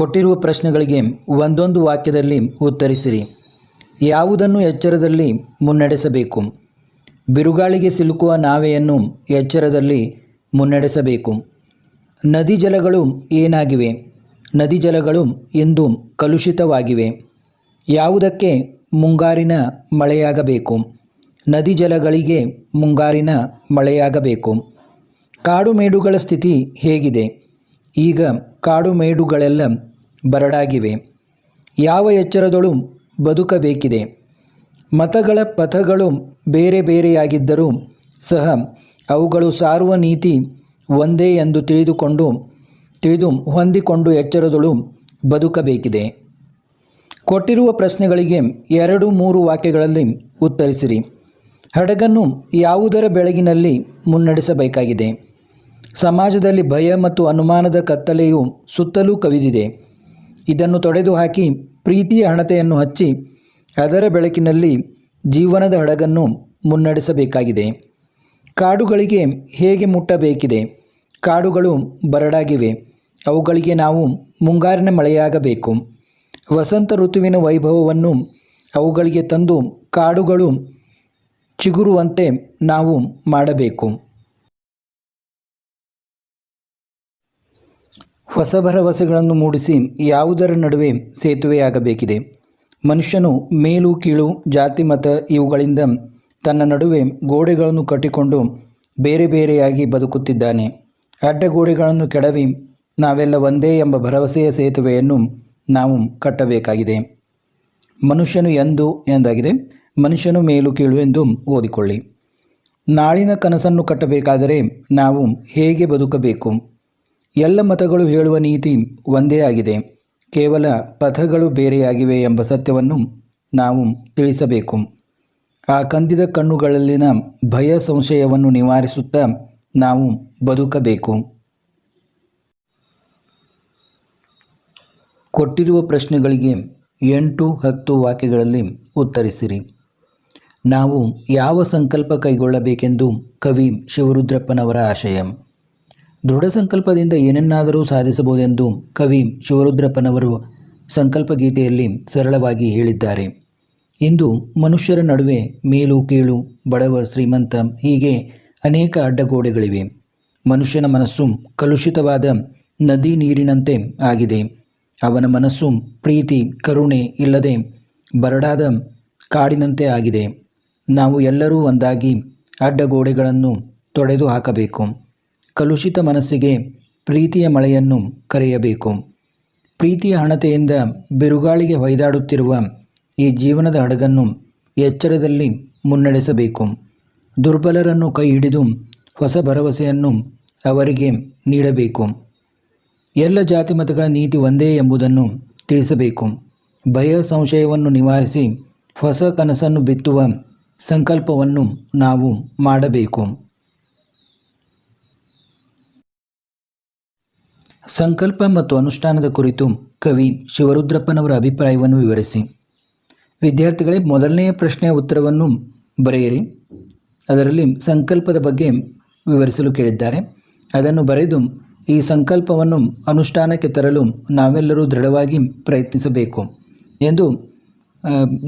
ಕೊಟ್ಟಿರುವ ಪ್ರಶ್ನೆಗಳಿಗೆ ಒಂದೊಂದು ವಾಕ್ಯದಲ್ಲಿ ಉತ್ತರಿಸಿರಿ. ಯಾವುದನ್ನು ಎಚ್ಚರದಲ್ಲಿ ಮುನ್ನಡೆಸಬೇಕು? ಬಿರುಗಾಳಿಗೆ ಸಿಲುಕುವ ನಾವೆಯನ್ನು ಎಚ್ಚರದಲ್ಲಿ ಮುನ್ನಡೆಸಬೇಕು. ನದಿ ಜಲಗಳು ಏನಾಗಿವೆ? ನದಿ ಜಲಗಳು ಇಂದು ಕಲುಷಿತವಾಗಿವೆ. ಯಾವುದಕ್ಕೆ ಮುಂಗಾರಿನ ಮಳೆಯಾಗಬೇಕು? ನದಿ ಜಲಗಳಿಗೆ ಮುಂಗಾರಿನ ಮಳೆಯಾಗಬೇಕು. ಕಾಡು ಮೇಡುಗಳ ಸ್ಥಿತಿ ಹೇಗಿದೆ? ಈಗ ಕಾಡು ಮೇಡುಗಳೆಲ್ಲ ಬರಡಾಗಿವೆ. ಯಾವ ಎಚ್ಚರದಳು ಬದುಕಬೇಕಿದೆ. ಮತಗಳ ಪಥಗಳು ಬೇರೆ ಬೇರೆಯಾಗಿದ್ದರೂ ಸಹ ಅವುಗಳು ಸಾರುವ ನೀತಿ ಒಂದೇ ಎಂದು ತಿಳಿದುಕೊಂಡು, ತಿಳಿದು ಹೊಂದಿಕೊಂಡು ಎಚ್ಚರದಳು ಬದುಕಬೇಕಿದೆ. ಕೊಟ್ಟಿರುವ ಪ್ರಶ್ನೆಗಳಿಗೆ ಎರಡು ಮೂರು ವಾಕ್ಯಗಳಲ್ಲಿ ಉತ್ತರಿಸಿರಿ. ಹಡಗನ್ನು ಯಾವುದರ ಬೆಳಗಿನಲ್ಲಿ ಮುನ್ನಡೆಸಬೇಕಾಗಿದೆ? ಸಮಾಜದಲ್ಲಿ ಭಯ ಮತ್ತು ಅನುಮಾನದ ಕತ್ತಲೆಯು ಸುತ್ತಲೂ ಕವಿದಿದೆ. ಇದನ್ನು ತೊಡೆದು ಹಾಕಿ ಪ್ರೀತಿಯ ಹಣತೆಯನ್ನು ಹಚ್ಚಿ ಅದರ ಬೆಳಕಿನಲ್ಲಿ ಜೀವನದ ಹಡಗನ್ನು ಮುನ್ನಡೆಸಬೇಕಾಗಿದೆ. ಕಾಡುಗಳಿಗೆ ಹೇಗೆ ಮುಟ್ಟಬೇಕಿದೆ? ಕಾಡುಗಳು ಬರಡಾಗಿವೆ. ಅವುಗಳಿಗೆ ನಾವು ಮುಂಗಾರಿನ ಮಳೆಯಾಗಬೇಕು. ವಸಂತ ಋತುವಿನ ವೈಭವವನ್ನು ಅವುಗಳಿಗೆ ತಂದು ಕಾಡುಗಳು ಚಿಗುರುವಂತೆ ನಾವು ಮಾಡಬೇಕು. ಹೊಸ ಭರವಸೆಗಳನ್ನು ಮೂಡಿಸಿ ಯಾವುದರ ನಡುವೆ ಸೇತುವೆಯಾಗಬೇಕಿದೆ. ಮನುಷ್ಯನು ಮೇಲು ಕೀಳು ಜಾತಿ ಮತ ಇವುಗಳಿಂದ ತನ್ನ ನಡುವೆ ಗೋಡೆಗಳನ್ನು ಕಟ್ಟಿಕೊಂಡು ಬೇರೆ ಬೇರೆಯಾಗಿ ಬದುಕುತ್ತಿದ್ದಾನೆ. ಅಡ್ಡಗೋಡೆಗಳನ್ನು ಕೆಡವಿ ನಾವೆಲ್ಲ ಒಂದೇ ಎಂಬ ಭರವಸೆಯ ಸೇತುವೆಯನ್ನು ನಾವು ಕಟ್ಟಬೇಕಾಗಿದೆ. ಮನುಷ್ಯನು ಎಂದು ಎಂದಾಗಿದೆ. ಮನುಷ್ಯನು ಮೇಲು ಕೀಳು ಎಂದು ಓದಿಕೊಳ್ಳಿ. ನಾಳಿನ ಕನಸನ್ನು ಕಟ್ಟಬೇಕಾದರೆ ನಾವು ಹೇಗೆ ಬದುಕಬೇಕು? ಎಲ್ಲ ಮತಗಳು ಹೇಳುವ ನೀತಿ ಒಂದೇ ಆಗಿದೆ. ಕೇವಲ ಪಥಗಳು ಬೇರೆಯಾಗಿವೆ ಎಂಬ ಸತ್ಯವನ್ನು ನಾವು ತಿಳಿಸಬೇಕು. ಆ ಕಂದಿದ ಕಣ್ಣುಗಳಲ್ಲಿನ ಭಯ ಸಂಶಯವನ್ನು ನಿವಾರಿಸುತ್ತಾ ನಾವು ಬದುಕಬೇಕು. ಕೊಟ್ಟಿರುವ ಪ್ರಶ್ನೆಗಳಿಗೆ ಎಂಟು ಹತ್ತು ವಾಕ್ಯಗಳಲ್ಲಿ ಉತ್ತರಿಸಿರಿ. ನಾವು ಯಾವ ಸಂಕಲ್ಪ ಕೈಗೊಳ್ಳಬೇಕೆಂದು ಕವಿ ಶಿವರುದ್ರಪ್ಪನವರ ಆಶಯ. ದೃಢ ಸಂಕಲ್ಪದಿಂದ ಏನನ್ನಾದರೂ ಸಾಧಿಸಬಹುದೆಂದು ಕವಿ ಶಿವರುದ್ರಪ್ಪನವರು ಸಂಕಲ್ಪ ಗೀತೆಯಲ್ಲಿ ಸರಳವಾಗಿ ಹೇಳಿದ್ದಾರೆ. ಇಂದು ಮನುಷ್ಯರ ನಡುವೆ ಮೇಲು ಕೀಳು ಬಡವ ಶ್ರೀಮಂತ ಹೀಗೆ ಅನೇಕ ಅಡ್ಡಗೋಡೆಗಳಿವೆ. ಮನುಷ್ಯನ ಮನಸ್ಸು ಕಲುಷಿತವಾದ ನದಿ ನೀರಿನಂತೆ ಆಗಿದೆ. ಅವನ ಮನಸ್ಸು ಪ್ರೀತಿ, ಕರುಣೆ ಇಲ್ಲದೆ ಬರಡಾದ ಕಾಡಿನಂತೆ ಆಗಿದೆ. ನಾವು ಎಲ್ಲರೂ ಒಂದಾಗಿ ಅಡ್ಡಗೋಡೆಗಳನ್ನು ತೊಡೆದು ಹಾಕಬೇಕು ಕಲುಷಿತ ಮನಸ್ಸಿಗೆ ಪ್ರೀತಿಯ ಮಳೆಯನ್ನು ಕರೆಯಬೇಕು. ಪ್ರೀತಿಯ ಹಣತೆಯಿಂದ ಬಿರುಗಾಳಿಗೆ ಹೊಯ್ದಾಡುತ್ತಿರುವ ಈ ಜೀವನದ ಹಡಗನ್ನು ಎಚ್ಚರದಲ್ಲಿ ಮುನ್ನಡೆಸಬೇಕು. ದುರ್ಬಲರನ್ನು ಕೈ ಹಿಡಿದು ಹೊಸ ಭರವಸೆಯನ್ನು ಅವರಿಗೆ ನೀಡಬೇಕು. ಎಲ್ಲ ಜಾತಿ ಮತಗಳ ನೀತಿ ಒಂದೇ ಎಂಬುದನ್ನು ತಿಳಿಸಬೇಕು. ಭಯ ಸಂಶಯವನ್ನು ನಿವಾರಿಸಿ ಹೊಸ ಕನಸನ್ನು ಬಿತ್ತುವ ಸಂಕಲ್ಪವನ್ನು ನಾವು ಮಾಡಬೇಕು. ಸಂಕಲ್ಪ ಮತ್ತು ಅನುಷ್ಠಾನದ ಕುರಿತು ಕವಿ ಶಿವರುದ್ರಪ್ಪನವರ ಅಭಿಪ್ರಾಯವನ್ನು ವಿವರಿಸಿ. ವಿದ್ಯಾರ್ಥಿಗಳೇ, ಮೊದಲನೆಯ ಪ್ರಶ್ನೆಯ ಉತ್ತರವನ್ನು ಬರೆಯಿರಿ. ಅದರಲ್ಲಿ ಸಂಕಲ್ಪದ ಬಗ್ಗೆ ವಿವರಿಸಲು ಕೇಳಿದ್ದಾರೆ. ಅದನ್ನು ಬರೆದು ಈ ಸಂಕಲ್ಪವನ್ನು ಅನುಷ್ಠಾನಕ್ಕೆ ತರಲು ನಾವೆಲ್ಲರೂ ದೃಢವಾಗಿ ಪ್ರಯತ್ನಿಸಬೇಕು ಎಂದು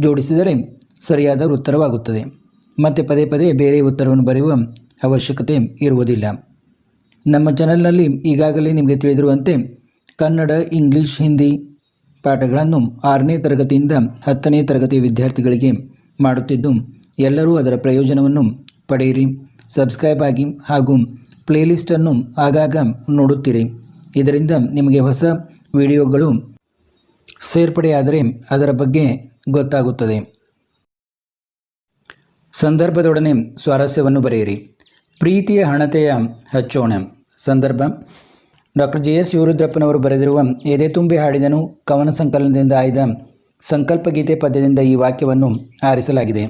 ಜೋಡಿಸಿದರೆ ಸರಿಯಾದ ಉತ್ತರವಾಗುತ್ತದೆ. ಮತ್ತು ಪದೇ ಪದೇ ಬೇರೆ ಉತ್ತರವನ್ನು ಬರೆಯುವ ಅವಶ್ಯಕತೆ ಇರುವುದಿಲ್ಲ. ನಮ್ಮ ಚಾನಲ್ನಲ್ಲಿ ಈಗಾಗಲೇ ನಿಮಗೆ ತಿಳಿದಿರುವಂತೆ ಕನ್ನಡ, ಇಂಗ್ಲಿಷ್, ಹಿಂದಿ ಪಾಠಗಳನ್ನು ಆರನೇ ತರಗತಿಯಿಂದ ಹತ್ತನೇ ತರಗತಿ ವಿದ್ಯಾರ್ಥಿಗಳಿಗೆ ಮಾಡುತ್ತಿದ್ದು, ಎಲ್ಲರೂ ಅದರ ಪ್ರಯೋಜನವನ್ನು ಪಡೆಯಿರಿ. ಸಬ್ಸ್ಕ್ರೈಬ್ ಆಗಿ ಹಾಗೂ ಪ್ಲೇಲಿಸ್ಟನ್ನು ಆಗಾಗ ನೋಡುತ್ತೀರಿ. ಇದರಿಂದ ನಿಮಗೆ ಹೊಸ ವಿಡಿಯೋಗಳು ಸೇರ್ಪಡೆಯಾದರೆ ಅದರ ಬಗ್ಗೆ ಗೊತ್ತಾಗುತ್ತದೆ. ಸಂದರ್ಭದೊಡನೆ ಸ್ವಾರಸ್ಯವನ್ನು ಬರೆಯಿರಿ. ಪ್ರೀತಿಯ ಹಣತೆಯ ಹಚ್ಚೋಣ. ಸಂದರ್ಭ. Doctor G. ಎಸ್. ಯೂರುದ್ರಪ್ಪನವರು ಬರೆದಿರುವ ಎದೆ ತುಂಬಿ ಹಾಡಿದನು ಕವನ ಸಂಕಲನದಿಂದ ಆಯ್ದ ಸಂಕಲ್ಪ ಗೀತೆ ಪದ್ಯದಿಂದ ಈ ವಾಕ್ಯವನ್ನು ಆರಿಸಲಾಗಿದೆ.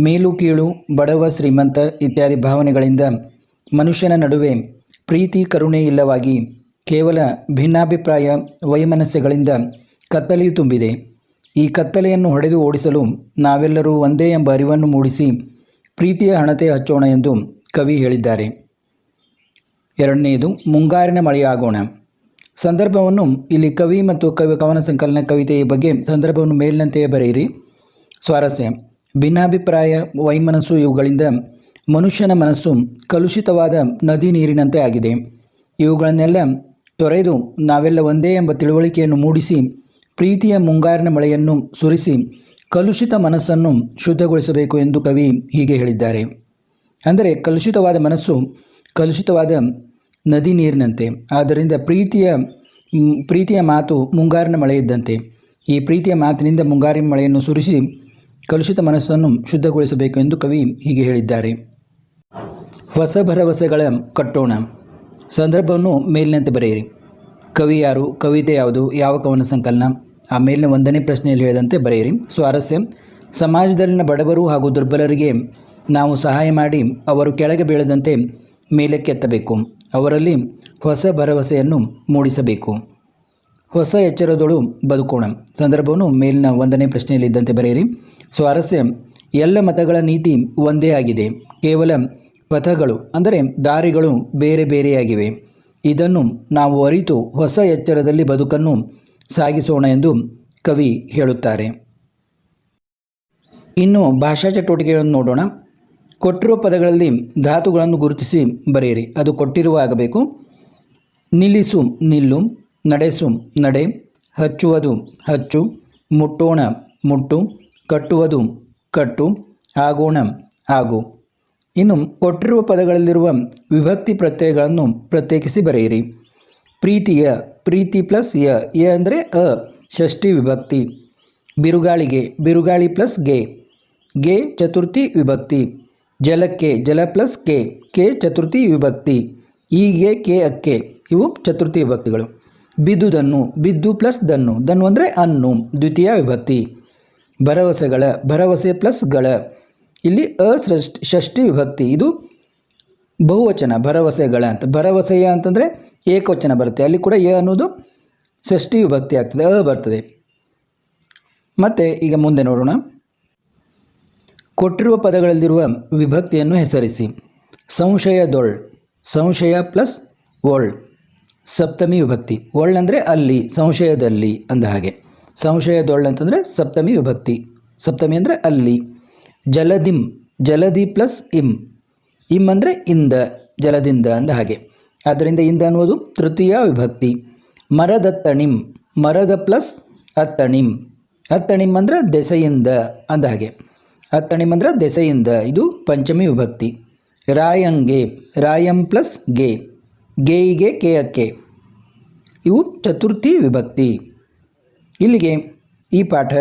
ಮೇಲು ಕೀಳು ಬಡವ ಶ್ರೀಮಂತ ಇತ್ಯಾದಿ ಭಾವನೆಗಳಿಂದ ಮನುಷ್ಯನ ನಡುವೆ ಪ್ರೀತಿ ಕರುಣೆ ಇಲ್ಲವಾಗಿ ಕೇವಲ ಭಿನ್ನಾಭಿಪ್ರಾಯ ವೈಮನಸ್ಯಗಳಿಂದ ಕತ್ತಲೆಯು ತುಂಬಿದೆ. ಈ ಕತ್ತಲೆಯನ್ನು ಹೊಡೆದು ಓಡಿಸಲು ನಾವೆಲ್ಲರೂ ಒಂದೇ ಎಂಬ ಅರಿವನ್ನು ಮೂಡಿಸಿ ಪ್ರೀತಿಯ ಹಣತೆ ಹಚ್ಚೋಣ ಎಂದು ಕವಿ ಹೇಳಿದ್ದಾರೆ. ಎರಡನೆಯದು, ಮುಂಗಾರಿನ ಮಳೆಯಾಗೋಣ. ಸಂದರ್ಭವನ್ನು ಇಲ್ಲಿ ಕವಿ ಮತ್ತು ಕವಿ ಕವನ ಸಂಕಲನ ಕವಿತೆಯ ಬಗ್ಗೆ ಸಂದರ್ಭವನ್ನು ಮೇಲಿನಂತೆಯೇ ಬರೆಯಿರಿ. ಸ್ವಾರಸ್ಯ, ಭಿನ್ನಾಭಿಪ್ರಾಯ, ವೈಮನಸ್ಸು ಇವುಗಳಿಂದ ಮನುಷ್ಯನ ಮನಸ್ಸು ಕಲುಷಿತವಾದ ನದಿ ನೀರಿನಂತೆ ಆಗಿದೆ. ಇವುಗಳನ್ನೆಲ್ಲ ತೊರೆದು ನಾವೆಲ್ಲ ಒಂದೇ ಎಂಬ ತಿಳುವಳಿಕೆಯನ್ನು ಮೂಡಿಸಿ, ಪ್ರೀತಿಯ ಮುಂಗಾರಿನ ಮಳೆಯನ್ನು ಸುರಿಸಿ, ಕಲುಷಿತ ಮನಸ್ಸನ್ನು ಶುದ್ಧಗೊಳಿಸಬೇಕು ಎಂದು ಕವಿ ಹೀಗೆ ಹೇಳಿದ್ದಾರೆ. ಅಂದರೆ ಕಲುಷಿತವಾದ ಮನಸ್ಸು, ಕಲುಷಿತವಾದ ನದಿ ನೀರಿನಂತೆ. ಆದ್ದರಿಂದ ಪ್ರೀತಿಯ ಪ್ರೀತಿಯ ಮಾತು ಮುಂಗಾರಿನ ಮಳೆ ಇದ್ದಂತೆ ಈ ಪ್ರೀತಿಯ ಮಾತಿನಿಂದ ಮುಂಗಾರಿನ ಮಳೆಯನ್ನು ಸುರಿಸಿ ಕಲುಷಿತ ಮನಸ್ಸನ್ನು ಶುದ್ಧಗೊಳಿಸಬೇಕು ಎಂದು ಕವಿ ಹೀಗೆ ಹೇಳಿದ್ದಾರೆ. ಹೊಸ ಭರವಸೆಗಳ ಕಟ್ಟೋಣ. ಸಂದರ್ಭವನ್ನು ಮೇಲಿನಂತೆ ಬರೆಯಿರಿ. ಕವಿ ಯಾರು, ಕವಿತೆ ಯಾವುದು, ಯಾವ ಕವನ ಸಂಕಲನ? ಆ ಮೇಲಿನ ಒಂದನೇ ಪ್ರಶ್ನೆಯಲ್ಲಿ ಹೇಳಿದಂತೆ ಬರೆಯಿರಿ. ಸ್ವಾರಸ್ಯ. ಸಮಾಜದಲ್ಲಿನ ಬಡವರು ಹಾಗೂ ದುರ್ಬಲರಿಗೆ ನಾವು ಸಹಾಯ ಮಾಡಿ ಅವರು ಕೆಳಗೆ ಬೀಳದಂತೆ ಮೇಲಕ್ಕೆತ್ತಬೇಕು ಅವರಲ್ಲಿ ಹೊಸ ಭರವಸೆಯನ್ನು ಮೂಡಿಸಬೇಕು. ಹೊಸ ಎಚ್ಚರದೊಳು ಬದುಕೋಣ. ಸಂದರ್ಭವನ್ನು ಮೇಲಿನ ಒಂದನೇ ಪ್ರಶ್ನೆಯಲ್ಲಿದ್ದಂತೆ ಬರೆಯಿರಿ. ಸ್ವಾರಸ್ಯ, ಎಲ್ಲ ಮತಗಳ ನೀತಿ ಒಂದೇ ಆಗಿದೆ. ಕೇವಲ ಪಥಗಳು, ಅಂದರೆ ದಾರಿಗಳು ಬೇರೆ ಬೇರೆಯಾಗಿವೆ. ಇದನ್ನು ನಾವು ಅರಿತು ಹೊಸ ಎಚ್ಚರದಲ್ಲಿ ಬದುಕನ್ನು ಸಾಗಿಸೋಣ ಎಂದು ಕವಿ ಹೇಳುತ್ತಾರೆ. ಇನ್ನು ಭಾಷಾ ಚಟುವಟಿಕೆಗಳನ್ನು ನೋಡೋಣ. ಕೊಟ್ಟಿರುವ ಪದಗಳಲ್ಲಿ ಧಾತುಗಳನ್ನು ಗುರುತಿಸಿ ಬರೆಯಿರಿ. ಅದು ಕೊಟ್ಟಿರುವ ಆಗಬೇಕು. ನಿಲ್ಲಿಸು, ನಿಲ್ಲು, ನಡೆಸು, ನಡೆ, ಹಚ್ಚುವುದು, ಹಚ್ಚು, ಮುಟ್ಟೋಣ, ಮುಟ್ಟು, ಕಟ್ಟುವುದು, ಕಟ್ಟು, ಆಗೋಣ, ಆಗು. ಇನ್ನು ಕೊಟ್ಟಿರುವ ಪದಗಳಲ್ಲಿರುವ ವಿಭಕ್ತಿ ಪ್ರತ್ಯಯಗಳನ್ನು ಪ್ರತ್ಯೇಕಿಸಿ ಬರೆಯಿರಿ. ಪ್ರೀತಿಯ, ಪ್ರೀತಿ ಪ್ಲಸ್ ಯ ಯ ಅಂದರೆ ಅ, ಷಷ್ಠಿ ವಿಭಕ್ತಿ. ಬಿರುಗಾಳಿಗೆ, ಬಿರುಗಾಳಿ ಪ್ಲಸ್ಗೆ. ಗೆ ಚತುರ್ಥಿ ವಿಭಕ್ತಿ. ಜಲಕ್ಕೆ ಜಲ ಪ್ಲಸ್ ಕೆ ಕೆ ಚತುರ್ಥಿ ವಿಭಕ್ತಿ ಈಗೆ ಕೆ ಅಕ್ಕೆ, ಇವು ಚತುರ್ಥಿ ವಿಭಕ್ತಿಗಳು. ಬಿದ್ದುದನ್ನು ಬಿದ್ದು ಪ್ಲಸ್ ದನ್ನು ದನ್ನು ಅಂದರೆ ಅನ್ನು, ದ್ವಿತೀಯ ವಿಭಕ್ತಿ. ಭರವಸೆಗಳ, ಭರವಸೆ ಪ್ಲಸ್ಗಳ. ಇಲ್ಲಿ ಅಸೃಷ್ಟಿ ಷಷ್ಠಿ ವಿಭಕ್ತಿ, ಇದು ಬಹುವಚನ, ಭರವಸೆಗಳ ಅಂತ. ಭರವಸೆಯ ಅಂತಂದರೆ ಏಕವಚನ ಬರುತ್ತೆ. ಅಲ್ಲಿ ಕೂಡ ಎ ಅನ್ನೋದು ಷಷ್ಠಿ ವಿಭಕ್ತಿ ಆಗ್ತದೆ, ಅ ಬರ್ತದೆ. ಮತ್ತು ಈಗ ಮುಂದೆ ನೋಡೋಣ. ಕೊಟ್ಟಿರುವ ಪದಗಳಲ್ಲಿರುವ ವಿಭಕ್ತಿಯನ್ನು ಹೆಸರಿಸಿ. ಸಂಶಯದೊಳ್ ಸಂಶಯ ಪ್ಲಸ್ ಒಳ್ ಸಪ್ತಮಿ ವಿಭಕ್ತಿ. ಒಳ್ ಅಂದರೆ ಅಲ್ಲಿ, ಸಂಶಯದಲ್ಲಿ ಅಂದ ಹಾಗೆ. ಸಂಶಯದೊಳ್ ಅಂತಂದರೆ ಸಪ್ತಮಿ ವಿಭಕ್ತಿ. ಸಪ್ತಮಿ ಅಂದರೆ ಅಲ್ಲಿ. ಜಲದಿಂ, ಜಲದಿ ಪ್ಲಸ್ ಇಂ. ಇಂ ಅಂದರೆ ಇಂದ, ಜಲದಿಂದ ಅಂದ ಹಾಗೆ. ಆದ್ದರಿಂದ ಇಂದ ಅನ್ನುವುದು ತೃತೀಯ ವಿಭಕ್ತಿ. ಮರದತ್ತಣಿಂ, ಮರದ ಪ್ಲಸ್ ಅತ್ತಣಿಂ. ಅತ್ತಣಿಂ ಅಂದರೆ ದೆಸೆಯಿಂದ ಅಂದ ಹಾಗೆ. ಅತ್ತಣಿಂ ಅಂದರೆ ದೆಸೆಯಿಂದ. ಇದು ಪಂಚಮಿ ವಿಭಕ್ತಿ. ರಾಯಂಗೆ, ರಾಯಂ ಪ್ಲಸ್ಗೆ, ಗೇಯಿಗೆ ಕೆ ಅಕ್ಕೆ ಇವು ಚತುರ್ಥಿ ವಿಭಕ್ತಿ. ಇಲ್ಲಿಗೆ ಈ ಪಾಠ,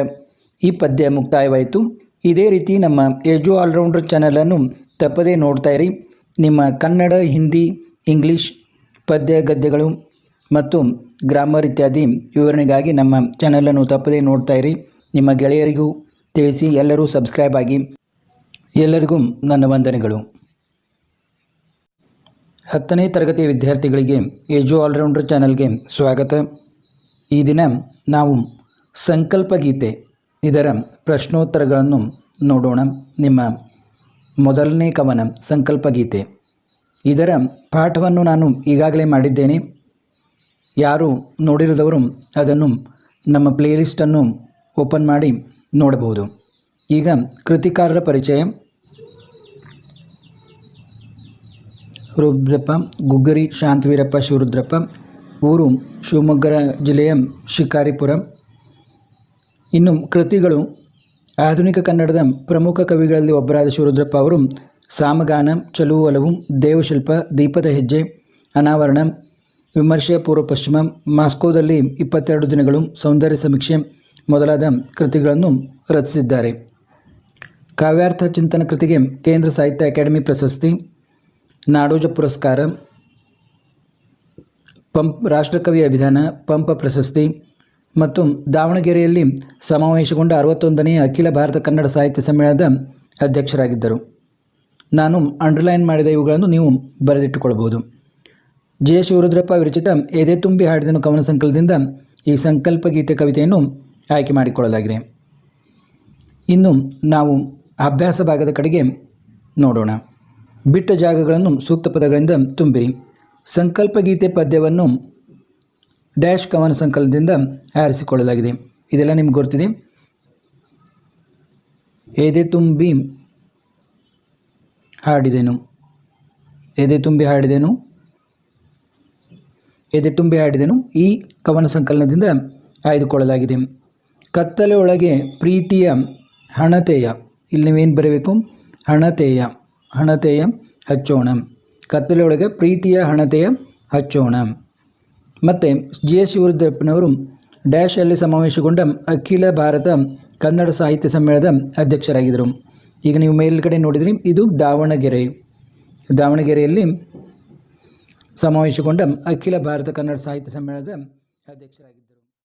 ಈ ಪದ್ಯ ಮುಕ್ತಾಯವಾಯಿತು. ಇದೇ ರೀತಿ ನಮ್ಮ ಎಜು ಆಲ್ರೌಂಡರ್ ಚಾನಲನ್ನು ತಪ್ಪದೇ ನೋಡ್ತಾ ಇರಿ. ನಿಮ್ಮ ಕನ್ನಡ, ಹಿಂದಿ, ಇಂಗ್ಲೀಷ್ ಪದ್ಯ ಗದ್ಯಗಳು ಮತ್ತು ಗ್ರಾಮರ್ ಇತ್ಯಾದಿ ವಿವರಣೆಗಾಗಿ ನಮ್ಮ ಚಾನಲನ್ನು ತಪ್ಪದೇ ನೋಡ್ತಾ ಇರಿ. ನಿಮ್ಮ ಗೆಳೆಯರಿಗೂ ತಿಳಿಸಿ ಎಲ್ಲರೂ ಸಬ್ಸ್ಕ್ರೈಬ್ ಆಗಿ. ಎಲ್ಲರಿಗೂ ನನ್ನ ವಂದನೆಗಳು. ಹತ್ತನೇ ತರಗತಿಯ ವಿದ್ಯಾರ್ಥಿಗಳಿಗೆ ಎಜು ಆಲ್ರೌಂಡರ್ ಚಾನಲ್ಗೆ ಸ್ವಾಗತ. ಈ ದಿನ ನಾವು ಸಂಕಲ್ಪ ಗೀತೆ, ಇದರ ಪ್ರಶ್ನೋತ್ತರಗಳನ್ನು ನೋಡೋಣ. ನಿಮ್ಮ ಮೊದಲನೇ ಕವನ, ಸಂಕಲ್ಪ ಗೀತೆ. ಇದರ ಪಾಠವನ್ನು ನಾನು ಈಗಾಗಲೇ ಮಾಡಿದ್ದೇನೆ. ಯಾರು ನೋಡಿರದವರು ಅದನ್ನು ನಮ್ಮ ಪ್ಲೇಲಿಸ್ಟನ್ನು ಓಪನ್ ಮಾಡಿ ನೋಡಬಹುದು. ಈಗ ಕೃತಿಕಾರರ ಪರಿಚಯ. ರುದ್ರಪ್ಪ, ಗುಗ್ಗರಿ, ಶಾಂತವೀರಪ್ಪ ಶಿವರುದ್ರಪ್ಪ ಊರು ಶಿವಮೊಗ್ಗ ಜಿಲ್ಲೆಯ ಶಿಕಾರಿಪುರ. ಇನ್ನು ಕೃತಿಗಳು ಆಧುನಿಕ ಕನ್ನಡದ ಪ್ರಮುಖ ಕವಿಗಳಲ್ಲಿ ಒಬ್ಬರಾದ ಶಿವರುದ್ರಪ್ಪ ಅವರು ಸಾಮಗಾನ ಚಲುವು ಒಲವು, ದೇವಶಿಲ್ಪ, ದೀಪದ ಹೆಜ್ಜೆ, ಅನಾವರಣ ವಿಮರ್ಶೆ ಪೂರ್ವ ಪಶ್ಚಿಮ ಮಾಸ್ಕೋದಲ್ಲಿ ಇಪ್ಪತ್ತೆರಡು ದಿನಗಳು ಸೌಂದರ್ಯ ಸಮೀಕ್ಷೆ ಮೊದಲಾದ ಕೃತಿಗಳನ್ನು ರಚಿಸಿದ್ದಾರೆ. ಕಾವ್ಯಾರ್ಥ ಚಿಂತನ ಕೃತಿಗೆ ಕೇಂದ್ರ ಸಾಹಿತ್ಯ ಅಕಾಡೆಮಿ ಪ್ರಶಸ್ತಿ, ನಾಡೋಜ ಪುರಸ್ಕಾರ, ಪಂಪ್ ರಾಷ್ಟ್ರಕವಿ ಅಭಿಧಾನ, ಪಂಪ ಪ್ರಶಸ್ತಿ ಮತ್ತು ದಾವಣಗೆರೆಯಲ್ಲಿ ಸಮಾವೇಶಗೊಂಡ ಅರವತ್ತೊಂದನೇ ಅಖಿಲ ಭಾರತ ಕನ್ನಡ ಸಾಹಿತ್ಯ ಸಮ್ಮೇಳನದ ಅಧ್ಯಕ್ಷರಾಗಿದ್ದರು. ನಾನು ಅಂಡರ್ಲೈನ್ ಮಾಡಿದ ಇವುಗಳನ್ನು ನೀವು ಬರೆದಿಟ್ಟುಕೊಳ್ಬೋದು ಜೆ ಶಿವರುದ್ರಪ್ಪ ವಿರಚಿತ ಎದೆ ತುಂಬಿ ಹಾಡಿದನು ಕವನ ಸಂಕಲನದಿಂದ ಈ ಸಂಕಲ್ಪ ಗೀತೆ ಕವಿತೆಯನ್ನು ಆಯ್ಕೆ ಮಾಡಿಕೊಳ್ಳಲಾಗಿದೆ. ಇನ್ನು ನಾವು ಅಭ್ಯಾಸ ಭಾಗದ ಕಡೆಗೆ ನೋಡೋಣ. ಬಿಟ್ಟ ಜಾಗಗಳನ್ನು ಸೂಕ್ತ ಪದಗಳಿಂದ ತುಂಬಿರಿ. ಸಂಕಲ್ಪ ಗೀತೆ ಪದ್ಯವನ್ನು ಡ್ಯಾಶ್ ಕವನ ಸಂಕಲನದಿಂದ ಆರಿಸಿಕೊಳ್ಳಲಾಗಿದೆ. ಇದೆಲ್ಲ ನಿಮ್ಗೆ ಗೊತ್ತಿದೆ? ಎದೆ ತುಂಬಿ ಹಾಡಿದೆನು. ಎದೆ ತುಂಬಿ ಹಾಡಿದೆನು. ಎದೆ ತುಂಬಿ ಹಾಡಿದೆನು. ಈ ಕವನ ಸಂಕಲನದಿಂದ ಆಯ್ದುಕೊಳ್ಳಲಾಗಿದೆ. ಕತ್ತಲೆ ಒಳಗೆ ಪ್ರೀತಿಯ ಹಣತೆಯ. ಇಲ್ಲಿ ನೀವೇನು ಬರಬೇಕು? ಹಣತೆಯ ಹಣತೆಯ ಹಚ್ಚೋಣ. ಕತ್ತಲೆ ಒಳಗೆ ಪ್ರೀತಿಯ ಹಣತೆಯ ಹಚ್ಚೋಣ. ಮತ್ತು ಜಿ ಎಸ್ ಶಿವರುದ್ರಪ್ಪನವರು ಡ್ಯಾಶಲ್ಲಿ ಸಮಾವೇಶಗೊಂಡ ಅಖಿಲ ಭಾರತ ಕನ್ನಡ ಸಾಹಿತ್ಯ ಸಮ್ಮೇಳನದ ಅಧ್ಯಕ್ಷರಾಗಿದ್ದರು. ಈಗ ನೀವು ಮೇಲ್ಗಡೆ ನೋಡಿದ್ರಿ ಇದು ದಾವಣಗೆರೆ. ದಾವಣಗೆರೆಯಲ್ಲಿ ಸಮಾವೇಶಗೊಂಡ ಅಖಿಲ ಭಾರತ ಕನ್ನಡ ಸಾಹಿತ್ಯ ಸಮ್ಮೇಳನದ ಅಧ್ಯಕ್ಷರಾಗಿದ್ದರು.